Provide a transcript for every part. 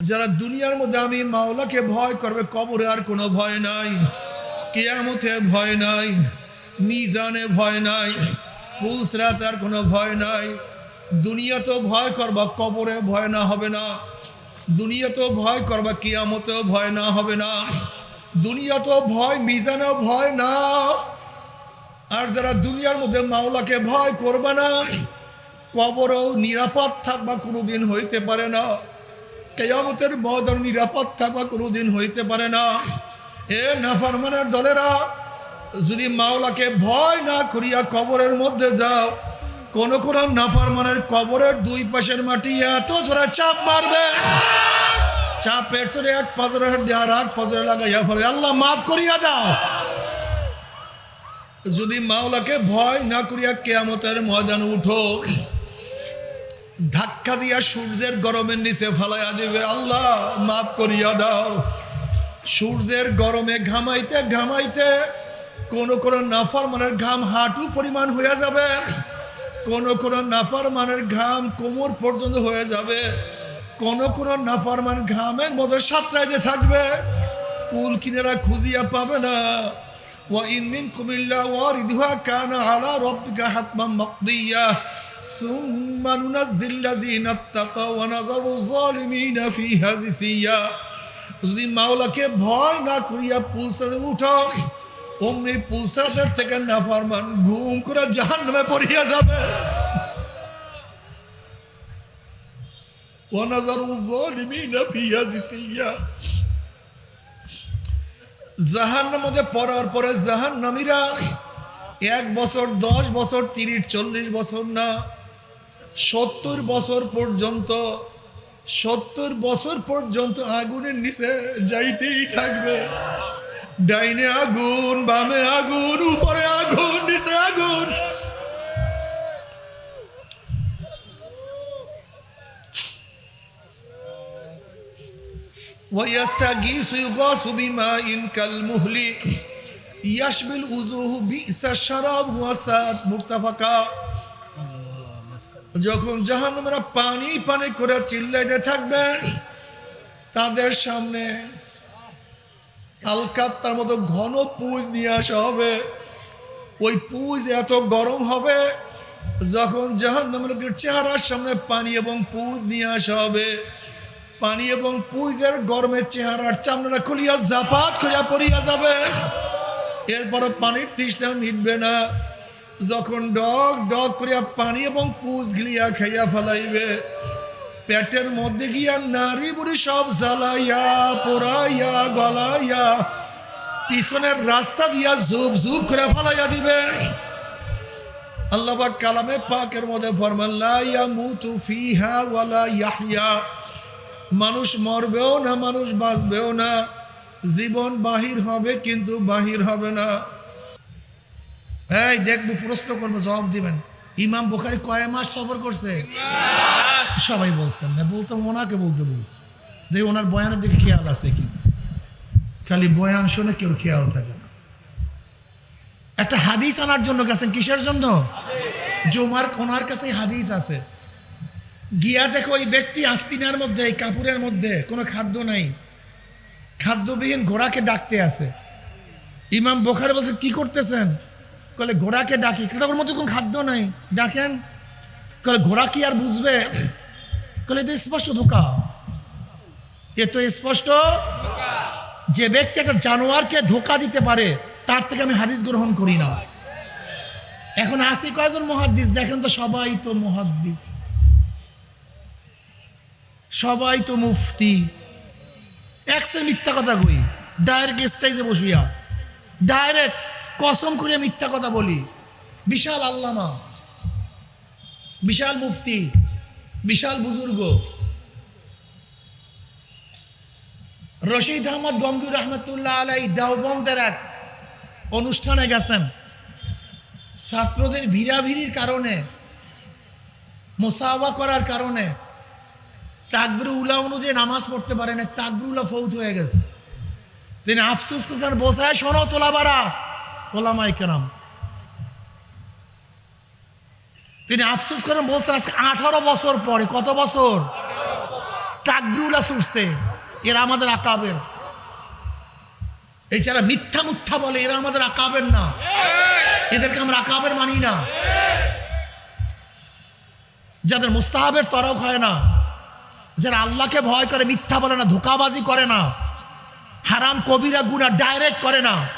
যারা দুনিয়ার মধ্যে আমি মাওলাকে ভয় করবে, কবরে আর কোনো ভয় নাই, কেয়ামতে ভয় নাই, মিজানে ভয় নাই পুলসরাতে আর কোনো ভয় নাই। দুনিয়া তো ভয় করবা, কবরে ভয় না হবে না। দুনিয়া তো ভয় করবা, কিয়ামতেও ভয় না হবে না। দুনিয়া তো ভয়, মিজানেও ভয় না। আর যারা দুনিয়ার মধ্যে মাওলাকে ভয় করবে না, কবরও নিরাপদ থাকবা, কোনোদিন হইতে পারে না। কেয়ামতের ময়দান নিরাপদ থাকবা কোনোদিন হইতে পারে না। এ নাফারমানের দলেরা, যদি মাওলাকে ভয় না করিয়া কবরের মধ্যে যাও, কোন কোন নাফারমানের কবরের দুই পাশের মাটি এত জোরে চাপ মারবে। চাপের চড়ে এক পাজরে আর এক পাজরে লাগাইয়া ফলে। আল্লাহ মাফ করিয়া দাও। যদি মাওলাকে ভয় না করিয়া কেয়ামতের ময়দান উঠো ধাক্কা দিয়া সূর্যের গরমের নিচে ফালাইয়া দিবে। আল্লাহ, মাফ করিয়া দাও। সূর্যের গরমে ঘামাইতে ঘামাইতে কোন কোন নাফার মানের ঘাম হাঁটু পরিমাণ হয়ে যাবে। কোন কোন নাফার মানের ঘাম কোমর পর্যন্ত হয়ে যাবে। কোন কোন নাফার মান ঘামের মধ্যে সাঁতরাইতে থাকবে। কুল কিনারা খুঁজিয়া পাবে না। ওয়া ইনমিন কুমিল্লা ওয়া রিদুহা কানা আলা রব্বিকা হাতমা মাকদিয়া। ثم ننزل الذين اتقوا ونذر الظالمين فيها جثيا যদি মাওলাকে ভয় না করিয়া পুলসাতে উঠো অমনি পুলসাদের থেকে না ফারমান ঘুম করে জাহান নামে পড়িয়া যাবে ونذر الظالمين فيها جثيا জাহান্নার মধ্যে পড়ার পরে জাহান নামীরা এক বছর দশ বছর তিরিশ চল্লিশ বছর না সত্তর বছর পর্যন্ত সত্তর বছর পর্যন্ত আগুনের নিচে যাইতেই থাকবে ডাইনে আগুন বামে আগুন উপরে আগুন নিচে আগুন ويستغيث يغاث بماء كالمهل يشبه الوجوه بئس الشراب وساءت مرتفقا যখন জাহান্নামীরা পানি পানি করে চিল্লাইতে থাকবেন, তাদের সামনে আলকাত্তার মতো ঘন পুজ নিয়ে আসা হবে। ওই পুজ এত গরম হবে, যখন জাহান্নামের চেহারার সামনে পানি এবং পুজ নিয়ে আসা হবে। পানি এবং পুইজের গরমের চেহারার চামড়া খুলিয়া জাপাত করিয়া পড়িয়া যাবে। এরপরে পানির তৃষ্ণা মিটবে না। যখন ডগ ডগ করিয়া পানি এবং পুজ গিলিয়া খাইয়া ফেলাইবে, পেটের মধ্যে গিয়া নারী বুড়ি সব জ্বালাইয়া, পোড়াইয়া, গলাইয়া, পিছনের রাস্তা দিয়া ঝুপ ঝুপ করে ফেলাইয়া দিবে। আল্লাহ কালামে পাকের মধ্যে ফরমাল্লা ইয়ামুতু ফিহা ওয়ালা ইয়াহইয়া। মানুষ মরবেও না, মানুষ বাঁচবেও না। জীবন বাহির হবে, কিন্তু বাহির হবে না। এই, দেখব, প্রশ্ন করব, জবাব দিবেন। ইমাম বোখারি কয় মাস সফর করছে? সবাই বলছেন না, বলতে ওনাকে বলতে বলছে। যে ওনার বয়ানের দিকে খেয়াল আছে কি খালি বয়ান শুনে কেউ খেয়াল থাকে না। একটা হাদিস আনার জন্য গেছেন কিসের জন্য? জমার ওনার কাছে হাদিস আছে। গিয়া দেখো, ওই ব্যক্তি আস্তিনার মধ্যে, এই কাপড়ের মধ্যে, কোনো খাদ্য নাই। খাদ্যবিহীন ঘোড়াকে ডাকতে আছে। ইমাম বোখারে বলছে, কি করতেছেন? কলে ঘোড়াকে ডাকি। ওর মধ্যে কোনো খাদ্য নাই। ডাকেন, কলে ঘোড়া কি আর বুঝবে? কলে তো স্পষ্ট ধোকা। এ তো স্পষ্ট যে ব্যক্তি একটা জানোয়ারকে ধোকা দিতে পারে, তার থেকে আমি হাদিস গ্রহণ করি না। এখন আসি কয়জন মহাদ্দিস? দেখেন তো সবাই তো মহাদ্দিস। সবাই তো মুফতি। একসের মিথ্যা কথা কই। ডাইরেক্ট স্টেজে বসিয়া। ডাইরেক্ট কসম করে মিথ্যা কথা বলি। বিশাল আল্লামা, বিশাল মুফতি, বিশাল বুজুর্গ। রশিদ আহমদ গঙ্গুর রহমতুল্লাহ আলাই দেওবন্দের এক অনুষ্ঠানে গেছেন। ছাত্রদের ভিড়াভিড়ির কারণে, মোসাওয়া করার কারণে তাকবির উলা অনুযায়ী নামাজ পড়তে পারে না তাকবির ফৌত হয়ে গেছে। তিনি আফসুস করছেন বসায় শোনো বাড়া ওলামাই কেরাম। তিনি আফসোস করেন, বলছেন, আজকে আঠারো বছর পরে, কত বছর? তাকরুলা সুরছে এরা আমাদের আকাবের। যারা মিথ্যা মুথ্যা বলে, এরা আমাদের আকাবের না। এদেরকে আমরা আকাবের মানি না। যাদের মুস্তাহাবের তরক হয় না, যারা আল্লাহকে ভয় করে, মিথ্যা বলে না, ধোকাবাজি করে না, হারাম কবিরা গুণা ডাইরেক্ট করে না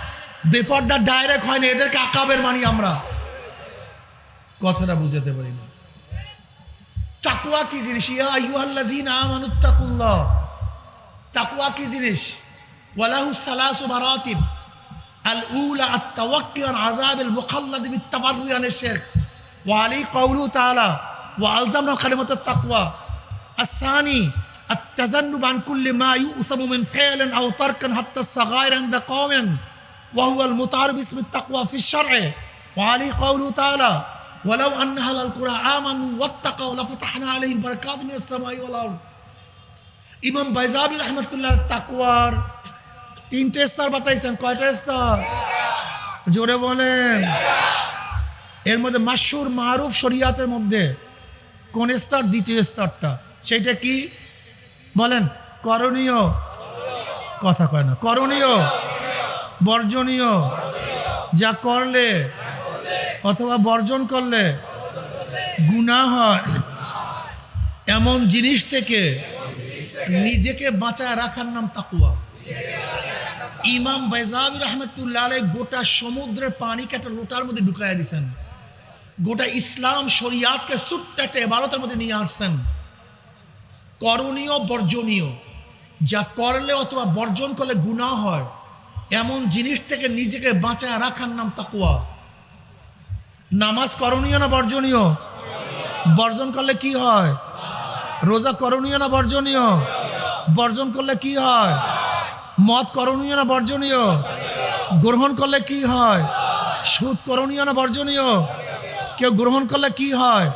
বেপর্দা ডাইরেক্ট হয় না এদেরকে আকাবের মানি আমরা কথাটা বুঝাতে পারি না তাকুয়া কি জিনিস ইয়া আইয়ুহাল্লাযীন আমানুত্তাকুল্লাহ তাকুয়া কি জিনিস ওয়ালাহু সালাসু মারাতিব আল উলা আত তাওয়াক্কি আন আযাবিল মুখাল্লাদ বিত-তাবাররুই আনিশ শিরক ওয়া আলী কওলু তাআলা ওয়া আলজামনা কালিমাতাত তাকওয়া الثاني التذنب عن كل ما يؤسم من فعل او ترك حتى الصغائر عند قوم وهو المتعارف باسم التقوى في الشرع وعلي قوله تعالى ولو ان اهل القرى امنوا واتقوا لفتحنا عليهم بركات من السماء والارض ইমাম বাইজাবি রহমতুল্লাহ তাকুয়ার তিনটে স্তর বাতাইছেন কয়টা স্তর জোরে বলেন এর মধ্যে মাসুর মারুফ শরিয়াতের মধ্যে কোন স্তর দ্বিতীয় স্তরটা সেইটা কি বলেন করণীয় কথা কয় না করণীয় বর্জনীয়। যা করলে অথবা বর্জন করলে গুনাহ হয়। এমন জিনিস থেকে নিজেকে বাঁচায় রাখার নাম তাকুয়া ইমাম বাইজাবি রহমতুল্লাহ গোটা সমুদ্রের পানিকে একটা লোটার মধ্যে ঢুকাইয়া দিছেন। গোটা ইসলাম শরিয়াতকে ছোট্ট একটা এবারতের মধ্যে নিয়ে আসছেন। করণীয়, বর্জনীয়। যা করলে অথবা বর্জন করলে গুনাহ হয়। এমন জিনিস থেকে নিজেকে বাঁচায় রাখার নাম তাকুয়া নামাজ করণীয় না বর্জনীয়? বর্জন করলে কি হয়? রোজা করণীয় না বর্জনীয়? বর্জন করলে কি হয়? মদ করণীয় না বর্জনীয়? গ্রহণ করলে কি হয়? সুদ করণীয় না বর্জনীয়? কেউ গ্রহণ করলে কি হয়?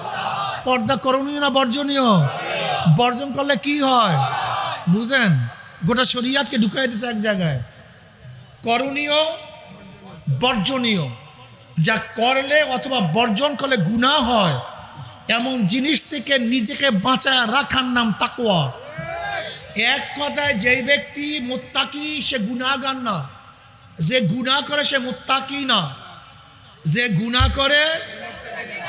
পর্দা করণীয় না বর্জনীয়? বর্জন করলে কি হয়? বুঝেন? গোটা শরিয়াতকে ঢুকাই দিছে এক জায়গায়। করণীয়, বর্জনীয়। যা করলে অথবা বর্জন করলে গুনাহ হয়। এমন জিনিস থেকে নিজেকে বাঁচায় রাখার নাম তাকুয়া এক কথায় যেই ব্যক্তি মোত্তাকি, সে গুণাগান না। যে গুনাহ করে, সে মোত্তাকি না। যে গুনাহ করে,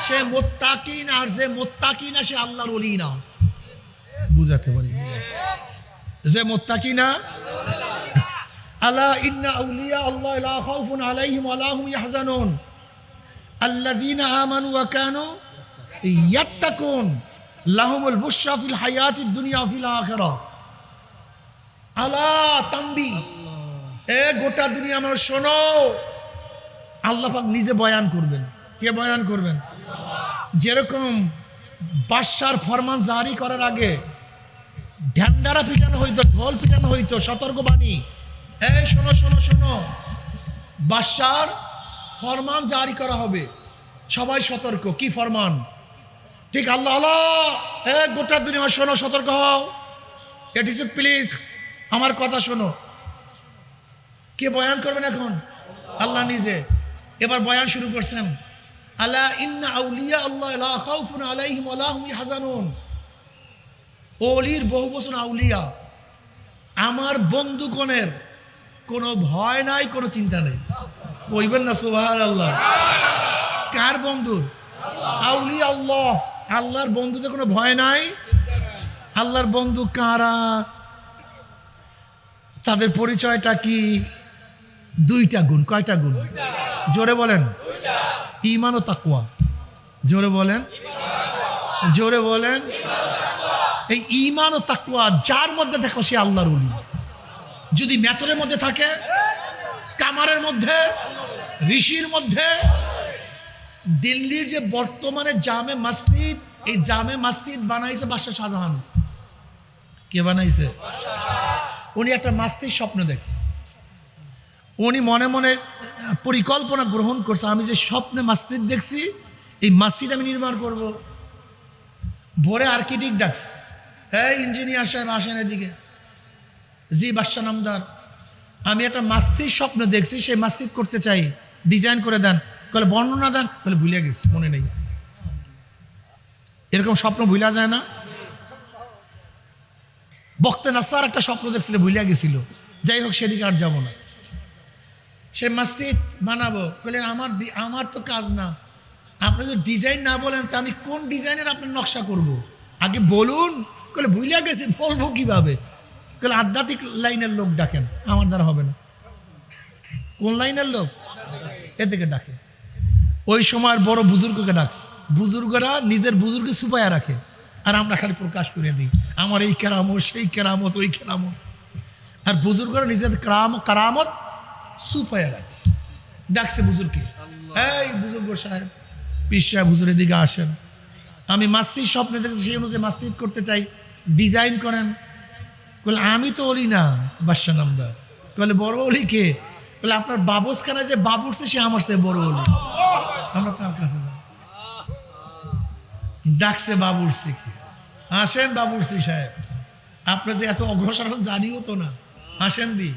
সে মোত্তাকি না। আর যে মোত্তাকি না, সে আল্লাহর ওলি না। বুঝাতে পারি? যে মোত্তাকি না আলা ইন্না আউলিয়া আল্লাহ লা খাউফুন আলাইহিম ওয়া লা হুম ইয়াহজানুন। আল্লাযীনা আমানু ওয়া কানু ইয়াত্তাকুন। লাহুমুল বুশরা ফিল হায়াতিদ দুনিয়া ফিল আখিরাহ আলা তাম্বি এ গোটা দুনিয়া আমার শোনো। আল্লাহ পাক নিজে বয়ান করবেন। কে বয়ান করবেন? যেরকম বাদশার ফরমান জারি করার আগে ঢ্যান্ডারা পিটানো হইতো, ঢোল পিটানো হইতো সতর্কবাণী এই, শোনো শোনো শোনো। বাদশার ফরমান জারি করা হবে। সবাই সতর্ক। কি ফরমান? ঠিক আল্লাহ আল্লাহ। এ, গোটা দুনিয়া শোনো, সতর্ক হও। এটিসি প্লিজ আমার কথা শোনো। কে বয়ান করবেন এখন? আল্লাহ নিজে। এবার বয়ান শুরু করছেন। আল্লাহ ইন্না আউলিয়া আল্লাহ লা খাউফুন আলাইহিম ওয়া হুম ইয়াহজানুন ওলির বহু বছর আউলিয়া। আমার বন্ধুকণের কোনো ভয় নাই, কোনো চিন্তা নেই। কইবেন না সুবাহার আল্লাহ কার বন্ধুর আউলি আল্লাহ। আল্লাহর বন্ধুদের কোনো ভয় নাই? আল্লাহর বন্ধু কারা? তাদের পরিচয়টা কি? দুইটা গুণ, কয়টা গুণ? জোরে বলেন। ইমান ও তাকুয়া জোরে বলেন। জোরে বলেন। এই ইমান ও তাকুয়া যার মধ্যে দেখো সে আল্লাহর উলি যদি মেতরের মধ্যে থাকে, কামারের মধ্যে, ঋষির মধ্যে, দিল্লির যে বর্তমানে জামে মসজিদ, এই জামে মসজিদ বানাইছে বাদশাহ শাহজাহান। কে বানাইছে? উনি একটা মসজিদ স্বপ্ন দেখছে। উনি মনে মনে পরিকল্পনা গ্রহণ করছে, আমি যে স্বপ্নে মসজিদ দেখছি, এই মসজিদ আমি নির্মাণ করব। ভোরে আর্কিটেক্ট ডাকস এই ইঞ্জিনিয়ার সাহেব আসেন এদিকে। জি বাদশাহ নামদার, আমি একটা মসজিদ স্বপ্ন দেখছি, সেই মসজিদ করতে চাই। ডিজাইন করে দেন। বলে বর্ণনা দেন, বলে ভুলে গেছি, মনে নেই। এরকম স্বপ্ন ভুলা যায় না। বক্তে নাসার একটা স্বপ্ন দেখছিল, ভুলিয়া গেছিল। যাই হোক, সেদিকে আর যাব না। সে মসজিদ বানাবো বললেন আমার আমার তো কাজ না। আপনি যদি ডিজাইন না বলেন, তা আমি কোন ডিজাইনের আপনার নকশা করব। আগে বলুন বলে ভুলিয়া গেছি, বলব কীভাবে? বলে আধ্যাত্মিক লাইনের লোক ডাকেন? আমার দ্বারা হবে না। কোন লাইনের লোক? এ থেকে ডাকেন ওই সময় বড় বুজুর্গকে ডাকস। বুজুর্গরা নিজের বুজুর্গ সুপায়া রাখে। আর আমরা খালি প্রকাশ করে দিই। আমার এই কেরামত, সেই কেরামত, ওই কেরামত। আর বুজুর্গরা নিজের কারাম, কারামত সুপায়া রাখে। ডাকছে বুজুর্গকে। এই বুজুর্গ সাহেব, পিস সাহেব হুজুরের দিকে আসেন। আমি মাসজিদ স্বপ্নে দেখেছি, সেই অনুযায়ী মাসজিদ করতে চাই। ডিজাইন করেন। বলে, আমি তো অলি না। বাদশা নামদার বলে, বড় অলি কে? বলে, আপনার বাবুসখানায় যে বাবুরছে সে আমার সে বড় অলি। আমরা তার কাছে যাব ডাকছে বাবুরসি কি? আসেন বাবুরসি সাহেব। আপনার যে এত অগ্রসর হন জানিও তো না। আসেন দি।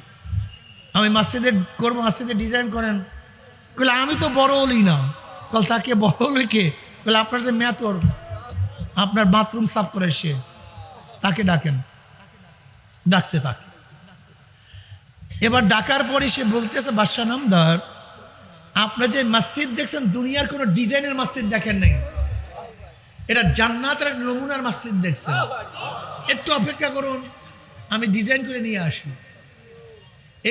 আমি মাসজিদের করব মাসজিদের ডিজাইন করেন। বলে, আমি তো বড় অলি না। কল তাকে বড় অলি কে? বলে, আপনার যে মেতর আপনার বাথরুম সাফ করে সে। তাকে ডাকেন। ডাকছে তাকে। এবার ডাকার পরে সে বলতেছে, বাদশাহ নামদার আপনার যে মসজিদ দেখছেন, দুনিয়ার কোনো ডিজাইনের মসজিদ দেখেন নাই। এটা জান্নাতের এক নমুনার মসজিদ দেখছেন। একটু অপেক্ষা করুন, আমি ডিজাইন করে নিয়ে আসি।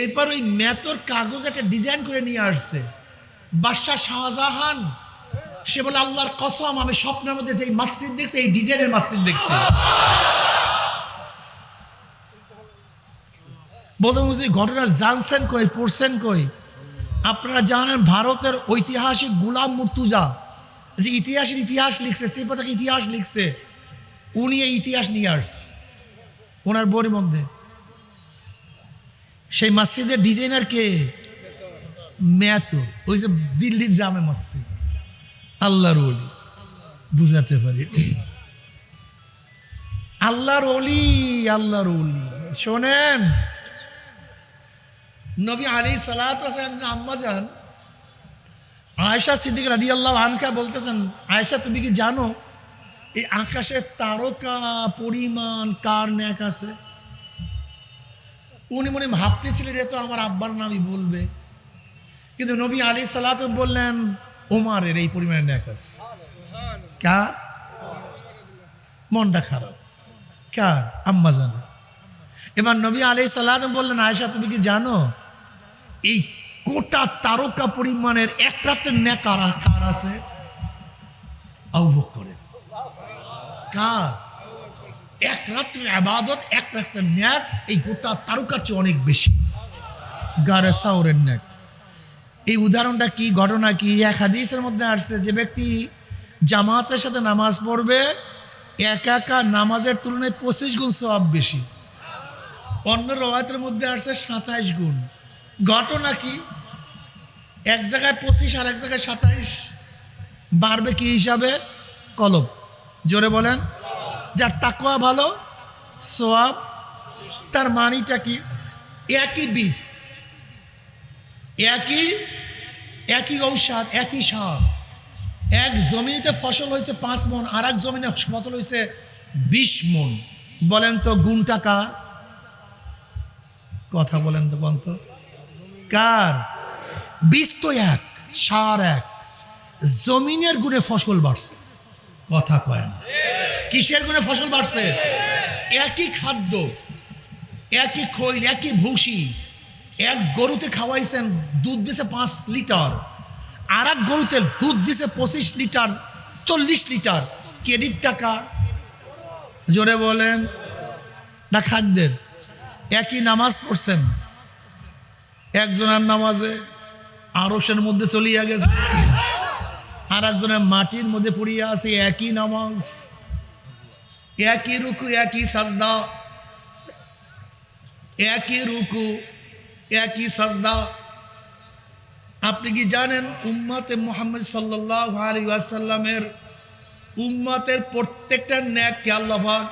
এরপর ওই মেতর কাগজ একটা ডিজাইন করে নিয়ে আসছে। বাদশাহ শাহজাহান, সে বলে, আল্লাহর কসম, আমি স্বপ্নের মধ্যে যে মসজিদ দেখছি, এই ডিজাইনের মসজিদ দেখছি। বলতে বুঝলি ঘটনার জানছেন কই, পড়ছেন কই? আপনারা জানেন ভারতের ঐতিহাসিক গুলাম মুর্তুজা, যে ইতিহাসের ইতিহাস লিখছে, সেই পতাকে ইতিহাস লিখছে? উনি এই ইতিহাস নিয়ে আসছে, ওনার বইয়ের মধ্যে। সেই মসজিদের ডিজাইনার কে? ম্যাতো ওই যে দিল্লির জামে মসজিদ। আল্লাহর অলি বুঝাতে পারি। আল্লাহর অলি আল্লাহর অলি শোনেন। নবী আলী সালাত আম্মা যান আয়েশা সিদ্দিক রাদি আল্লাহ আনকা বলতেছেন, আয়েশা তুমি কি জানো, এই আকাশের তারকা পরিমাণ কার ন্যাক আছে? উনি মনে ভাবতেছিলেন, এ তো আমার আব্বার নামই বলবে। কিন্তু নবী আলী সালাত বললেন, ওমারের এই পরিমাণের ন্যাক আছে। কার? মনটা খারাপ। কার? আম্মা জানো এবার নবী আলী সাল্লাম বললেন, আয়েশা তুমি কি জানো এই কোটা তারকা পরিমাণের এক রাতের ন্যাক কার আছে। করে কার? এক রাত্রের আবাদত, এক রাত্রের ন্যাক এই গোটা তারকার চেয়ে অনেক বেশি। গারে সাউরের ন্যাক এই উদাহরণটা কি, ঘটনা কি? এক হাদিসের মধ্যে আসছে যে ব্যক্তি জামাতের সাথে নামাজ পড়বে, একা একা নামাজের তুলনায় পঁচিশ গুণ সব বেশি। অন্য রওয়ায়তের মধ্যে আসছে সাতাইশ গুণ। ঘটনা কি? এক জায়গায় পঁচিশ আর এক জায়গায় সাতাইশ। বাড়বে কি হিসাবে? কলব জোরে বলেন। যার তাকোয়া ভালো, সোয়াব, তার মানিটা কি? একই বীজ। একই একই ঔষধ, একই সার। এক জমিতে ফসল হয়েছে পাঁচ মন আর এক জমিনে ফসল হয়েছে বিশ মন। বলেন তো গুণটা কার? কথা বলেন তো বন্ত কার বীজ তো এক সার এক জমিনের গুণে ফসল বাড়ছে। কথা কয় না। কিসের গুণে ফসল বাড়ছে? একই খাদ্য, একই খৈল, একই ভুসি, এক গরুতে খাওয়াইছেন, দুধ দিছে পাঁচ লিটার আর এক গরুতে দুধ দিছে পঁচিশ লিটার, চল্লিশ লিটার। ক্রেডিট টাকা? জোরে বলেন। না খাদ্যের? একই নামাজ পড়ছেন একজনের নামাজে আরসের মধ্যে চলিয়া গেছে। আর একজনের মাটির মধ্যে পড়িয়া আছে একই নামাজ। একই রুকু, একই সাজদা। একই রুকু, একই সাজদা। আপনি কি জানেন উম্মতে মোহাম্মদ সাল্লাহ আলী আসাল্লামের উম্মতের প্রত্যেকটা ন্যাককে আল্লাহাক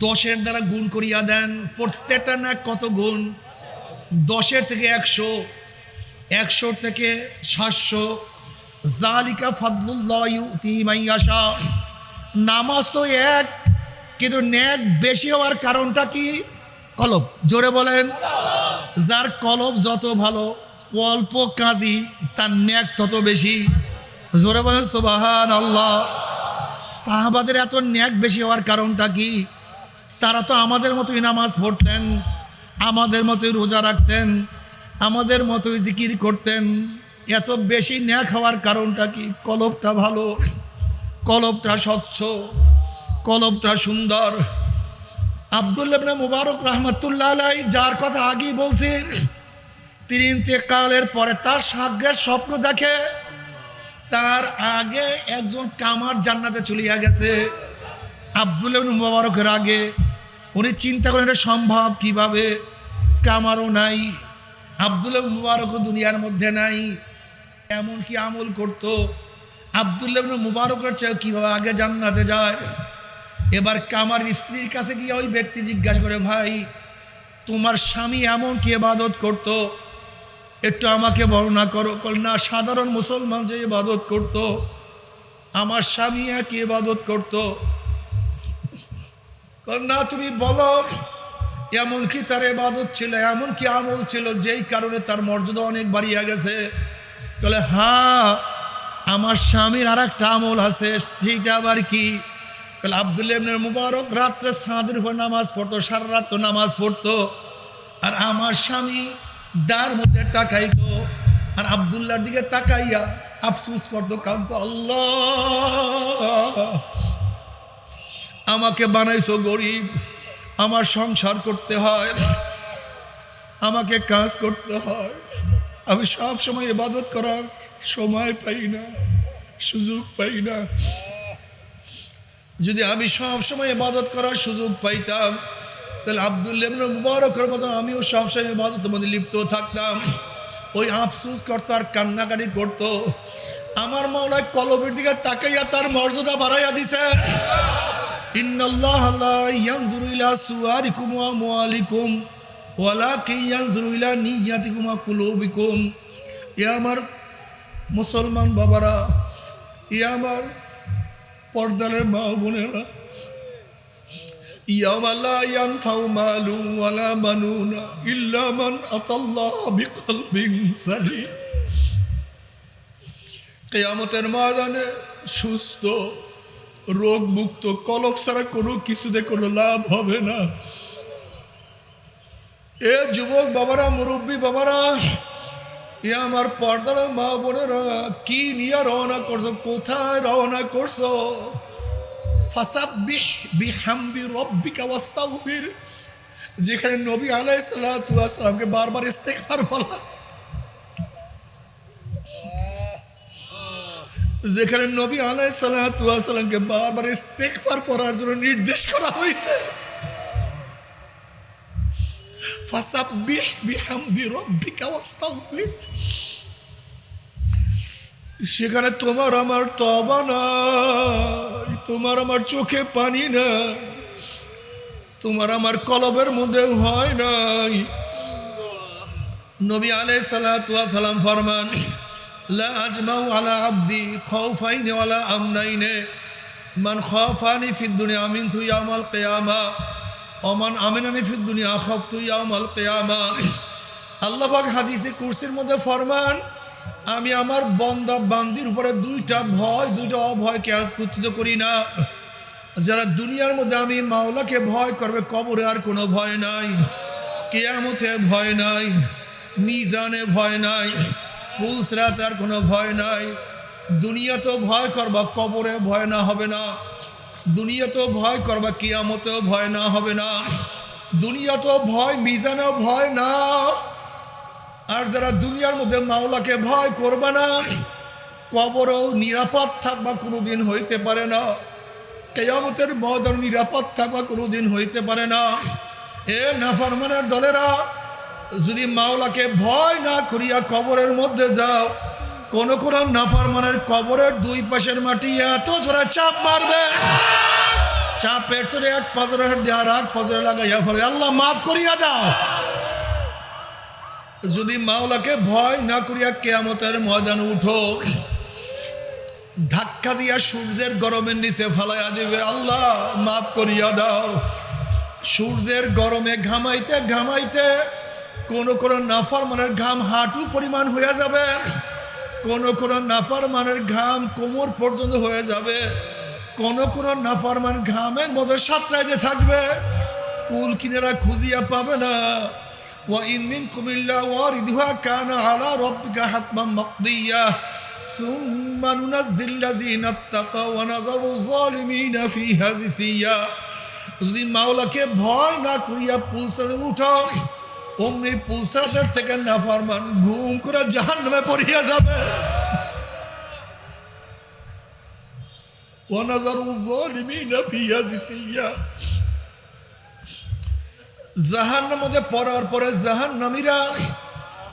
দশের দ্বারা গুণ করিয়া দেন। প্রত্যেকটা ন্যাক কত গুণ? দশের থেকে একশো, একশোর থেকে সাতশো। জালিকা মাইয়াশা নামাজ তো এক, কিন্তু ন্যাক বেশি হওয়ার কারণটা কি? কলব। জোরে বলেন। যার কলব যত ভালো, অল্প কাজই তার ন্যাক তত বেশি। জোরে বলেন সুবাহান আল্লাহ সাহাবাদের এত ন্যাক বেশি হওয়ার কারণটা কি? তারা তো আমাদের মতোই নামাজ পড়তেন। আমাদের মতোই রোজা রাখতেন, আমাদের মতোই জিকির করতেন। এত বেশি ন্যাক হওয়ার কারণটা কি? কলবটা ভালো কলবটা স্বচ্ছ কলবটা সুন্দর। আবদুল্লাবনে মুবারক রহমতুল্লাহ আলাই যার কথা আগেই বলছি, তিনি ইন্তেকালের পরে তার সাগ্রের স্বপ্ন দেখে তার আগে একজন কামার জান্নাতে চলিয়া গেছে। আবদুল্লাহ মুবারকের আগে উনি চিন্তা করেন, এটা সম্ভব কীভাবে? কামারও নাই, আবদুল্লাহ মুবারকও দুনিয়ার মধ্যে নাই, এমন কি আমল করতো? আবদুল্লাহ মুবারকের চেয়ে কীভাবে আগে জান্নাতে যায়? এবার কামার স্ত্রীর কাছে গিয়ে ওই ব্যক্তি জিজ্ঞাসা করে, ভাই, তোমার স্বামী এমন কি এবাদত করত? একটু আমাকে বর্ণনা করো। না, সাধারণ মুসলমান যে ইবাদত করত, আমার স্বামী একই ইবাদত করত। না তুমি বলো এমন কি তার এবাদত ছিল এমন কি আমল ছিল, যেই কারণে তার মর্যাদা অনেক বাড়িয়ে গেছে। বলে হ্যাঁ আমার স্বামীর আর একটা আমল আছে, সেইটা আবার কি? আবদুল্লাহ মুবারক রাত্রে সাঁদের উপর নামাজ পড়তো, সারা রাত তো নামাজ পড়তো। আর আমার স্বামী দার মধ্যে টাকাইতো আর আবদুল্লার দিকে তাকাইয়া আফসুস করতো কান্ত আল্লাহ আমাকে বানাইছো গরিব, আমার সংসার করতে হয়, আমাকে কাজ করতে হয়। আমি সব সময় ইবাদত করার সময় পাই না, সুযোগ পাই না। যদি আমি সব সময় ইবাদত করার সুযোগ পাইতাম, তাহলে আবদুল্লাহ মুবারকের মতো আমিও সবসময় ইবাদতের মধ্যে লিপ্ত থাকতাম। ওই আফসুস করতো আর কান্নাকাটি করতো। আমার মাওলায় কলবের দিকে তাকাইয়া তার মর্যাদা বাড়াইয়া দিছে। ইন্নাল্লাহ লা ইয়ানজুরু ইলা সুয়ারিকুম ওয়া আমওয়ালিকুম, ওয়ালাকিন ইয়ানজুরু ইলা নিয়াতিকুম ওয়া কুলুবিকুম। এ আমার মুসলমান বাবারা, এ আমার পর্দারের মা বোনেরা ইয়ামা লা ইয়ানফাউ মালু ওয়ালা বানুনা ইল্লা মান আতাল্লাহ বিকলবিন সালিম। কিয়ামতের ময়দানে সুস্থ রোগ মুক্ত কলব ছাড়া কোনো কিছুতে কোনো লাভ হবে না। এ যুবক বাবারা, মুরব্বী বাবারা, এ আমার পর্দার মা বোনেরা, কি নিয়ে রওনা করছ? কোথায় রওনা করছ? যেখানে নবী আলাইহিস সালাতু বারবার ইস্তেগফার বলা যেখানে নবী আলাই সালামকে বারবার ইস্তেকবার পড়ার জন্য নির্দেশ করা হয়েছে। সেখানে তোমার আমার তবা নাই, তোমার আমার চোখে পানি নাই, তোমার আমার কলবের মধ্যে হয় নাই। নবী আলাই সালাম ফরমান লা আব্দি মান আমিন আমাল অমান আমিনানি কুরসির মধ্যে ফরমান, আমি আমার বন্দা বান্দির উপরে দুইটা ভয়, দুইটা অভয়কে একত্রিত করি না। যারা দুনিয়ার মধ্যে আমি মাওলাকে ভয় করবে, কবরে আর কোনো ভয় নাই। কেয়ামতে ভয় নাই নিজানে ভয় নাই। পুলসরাত আর কোনো ভয় নাই। দুনিয়া তো ভয় করবা, কবরে ভয় না হবে না। দুনিয়া তো ভয় করবা, কিয়ামতেও ভয় না হবে না। দুনিয়া তো ভয়, মিজানেও ভয় না। আর যারা দুনিয়ার মধ্যে মাওলাকে ভয় করবে না, কবরও নিরাপদ থাকবা কোনোদিন হইতে পারে না। কেয়ামতের ময়দান নিরাপদ থাকবা কোনোদিন হইতে পারে না। এ নাফরমানের দলেরা যদি মাওলাকে ভয় না করিয়া কবরের মধ্যে যাও, কোন কোন নাফরমানের কবরের দুই পাশের মাটি এত জোরে চাপ মারবে। চাপের চলে এক পাজরের আর এক পাজরে লাগাইয়া ফলে। আল্লাহ মাফ করিয়া দাও। যদি মাওলাকে ভয় না করিয়া কেয়ামতের ময়দান উঠো, ধাক্কা দিয়া সূর্যের গরমের নিচে ফালাইয়া দিবে। আল্লাহ মাফ করিয়া দাও। সূর্যের গরমে ঘামাইতে ঘামাইতে কোন কোন নাফার মানের ঘাম হাঁটু পরিমাণ হয়ে যাবে কোন কোন নাফার মানের ঘাম কোমর পর্যন্ত হয়ে যাবে কোন কোন নাফার মান ঘামের মধ্যে সাঁতরাইতে থাকবে কুল কিনেরা খুঁজিয়া পাবে না وإن منكم إلا واردها كان على ربك حتما مقضيا ثم ننزل الذين اتقوا ونذر الظالمين فيها جثيا যদি মাওলাকে ভয় না করিয়া পুলসাতে উঠো অমনি পুলসাদের থেকে নাফারমান ঘুম করে জাহান নামে পড়িয়া যাবে। পরে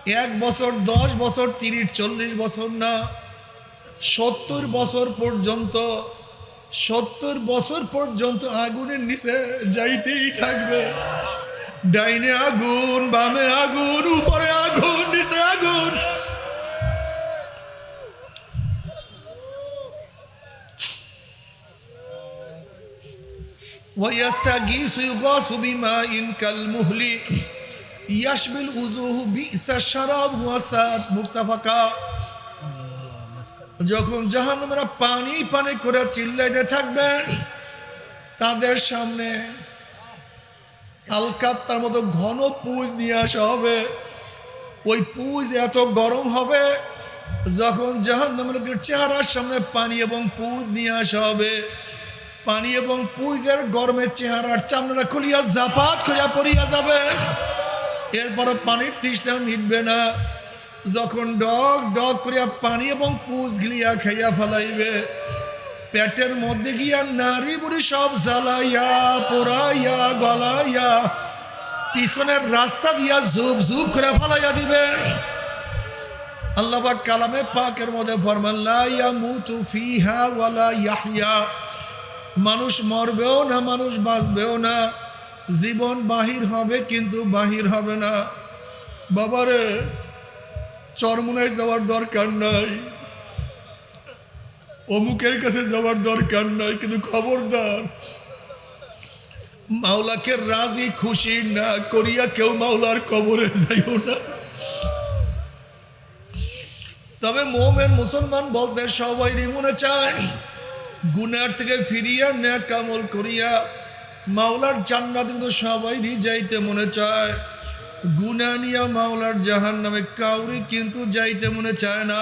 এক বছর, দশ বছর, তিরিশ, চল্লিশ বছর না, সত্তর বছর পর্যন্ত, সত্তর বছর পর্যন্ত আগুনের নিচে যাইতেই থাকবে। ডাইনে আগুন বামে আগুন উপরে আগুন নিচে আগুন ويستغيث يغاث بماء كالمهل يشبه الوجوه بئس الشراب وساءت مرتفقا যখন জাহান্নামীরা পানি পানি করে চিল্লাইতে থাকবেন তাদের সামনে আলকাত্তার মতো ঘন পুজ নিয়ে আসা হবে। ওই পুজ এত গরম হবে, যখন জাহান্নামের চেহারার সামনে পানি এবং পুজ নিয়ে আসা হবে। পানি এবং পুইজের গরমের চেহারার চামড়া খুলিয়া জাপাত খুলিয়া পড়িয়া যাবে। এরপর পানির তৃষ্ণা মিটবে না। যখন ডগ ডগ করিয়া পানি এবং পুজ গিলিয়া খাইয়া ফেলাইবে পেটের মধ্যে গিয়া নারী বুড়ি সব জ্বালাইয়া, পোড়াইয়া, গলাইয়া, পিছনের রাস্তা দিয়া ঝুপ ঝুপ করে ফেলাইয়া দিবে। আল্লাহ কালামে পাকের মধ্যে মানুষ মরবেও না, মানুষ বাঁচবেও না। জীবন বাহির হবে কিন্তু বাহির হবে না। বাবারে, চরমুনায় যাওয়ার দরকার নাই। অমুকের কাছে যাওয়ার দরকার নাই, কিন্তু খবরদার। মাওলাকে রাজি খুশি না করিয়া কেউ মাওলার কবরে যাইও না। তবে মোমেন মুসলমান বলতে সবাই মনে চায়, গুনার থেকে ফিরিয়া ন্যাক কামল করিয়া মাওলার জান্নাত কিন্তু সবাই যাইতে মনে চায়। গুনা নিয়া মাওলার জাহান নামে কাউরি কিন্তু যাইতে মনে চায় না।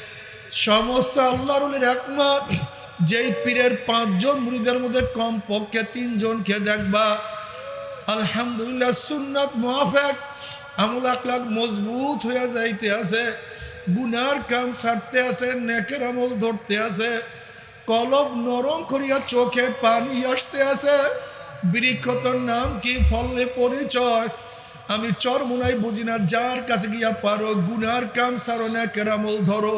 সমস্ত আল্লাহরুলের একমত, যেই পীরের পাঁচজন মুড়িদের মধ্যে কম পক্ষে তিনজনকে দেখবা। আলহামদুলিল্লাহ সুন্নাত মোহাফেক আমল আকলাক মজবুত হয়ে যাইতে আছে, গুনার কাম ছাড়তে আছে, নেকের আমল ধরতে আছে, কলব নরম করিয়া চোখে পানি আসতে আছে। বৃক্ষতর নাম কি ফলে পরিচয়? আমি চরমুনাই বুঝি না, যার কাছে গিয়া পারো, গুনার কাম সারো, নেকের আমল ধরো।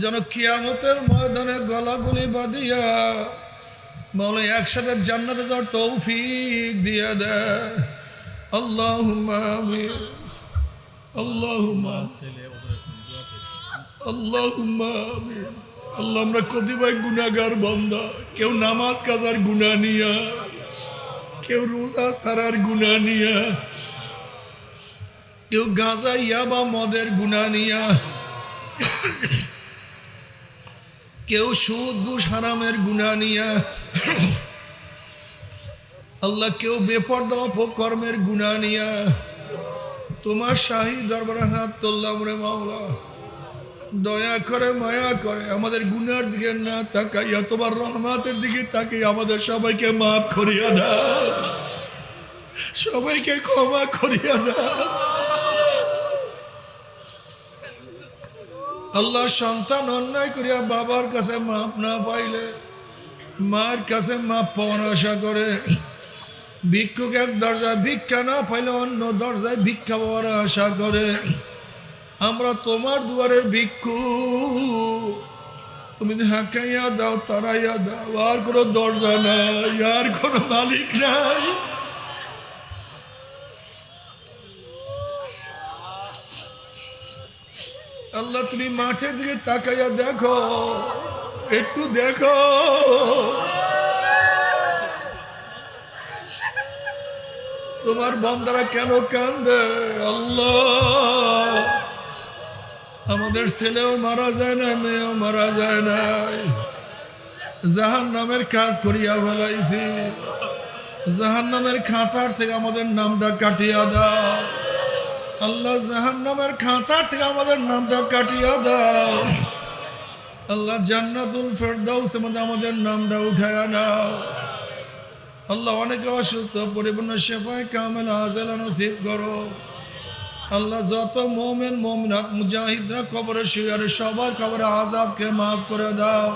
যেন কিয়ামতের ময়দানে গলাগুলি বাঁধিয়া মৌলাই একসাথে জান্নাতে যাওয়ার তৌফিক দিয়া দেয়। আল্লাহ আল্লাহ আমরা কতিপয় গুনাগার বন্ধা কেউ নামাজ কাজার গুণা নিয়া, কেউ রোজা সারার গুণা নিয়া, কেউ গাঁজা ইয়াবা মদের গুণা নিয়া। কেউ সুদ, ঘুষ, হারামের গুণা নিয়া আল্লাহ কেউ বেপর্দা, অপকর্মের গুণা নিয়া তোমার শাহী দরবারে হাত তুললাম রে মাওলা। দয়া করে, মায়া করে, আমাদের গুনার দিকে না তাকাইয়া, তোমার রহমাতের দিকে তাকিয়ে আমাদের সবাইকে মাফ করিয়া দাও। সবাইকে ক্ষমা করিয়া দাও। আল্লাহ সন্তান অন্যায় করিয়া বাবার কাছে মাপ না পাইলে মার কাছে মাপ পাওয়ার আশা করে। ভিক্ষুক এক দরজায় ভিক্ষা না পাইলে অন্য দরজায় ভিক্ষা পাওয়ার আশা করে। আমরা তোমার দুয়ারের ভিক্ষু তুমি হাঁকাইয়া দাও, তারাইয়া দাও, আর কোনো দরজা নাই, আর কোনো মালিক নাই। আল্লাহ, তুমি মাঠের দিকে তাকাইয়া দেখো, একটু দেখো। তোমার বন্দারা কেন কান্দে? আল্লাহ, আমাদের ছেলেও মারা যায় না মেয়েও মারা যায় নাই। জাহান নামের কাজ করিয়া ফেলাইছি। জাহান নামের খাতার থেকে আমাদের নামটা কাটিয়া দাও। আল্লাহ জাহান নামের খাতার থেকে আমাদের নামটা কাটিয়া দাও। আল্লাহ জান্নাতুল ফেরদাউসের মধ্যে আমাদের নামটা উঠায়া নাও। আল্লাহ অনেকে অসুস্থ, পরিপূর্ণ শেফায় কামেল আজেলা নসিব করো। আল্লাহ যত মোমেন মোমিনাত মুজাহিদরা কবরে শুয়ারে সবার কবরে আজাবকে মাফ করে দাও।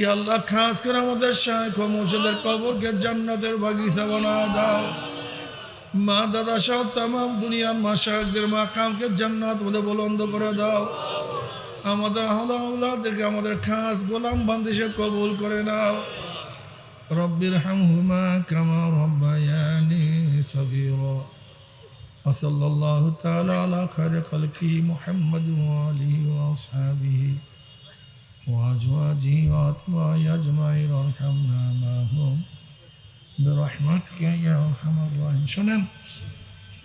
ই আল্লাহ, খাস করে আমাদের শাহ মুর্শিদের কবরকে জান্নাতের বাগিচা বানা দাও। মা দাদা সব তাম দুনিয়ার মা শাহদের মাকামকে জান্নাত মধ্যে বলন্দ করে দাও আমাদের আহলা আহলাদেরকে আমাদের খাস গোলাম বান্দিসে কবুল করে নাও রব্বির হামহুমা কামা রব্বায়ানি সগীরা وصلى الله تعالى على خير خلقه محمد وآله وأصحابه وأزواجه وأتباعه أجمعين وارحمنا معهم শোনেন,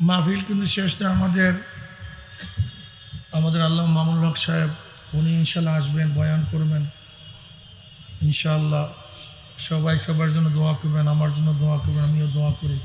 মাহফিল কিন্তু শেষটা আমাদের আমাদের আল্লাহ মামুন হক সাহেব, উনি ইনশাল্লাহ আসবেন, বয়ান করবেন। ইনশাল্লাহ সবাই সবার জন্য দোয়া করবেন, আমার জন্য দোয়া করবেন, আমিও দোয়া করি।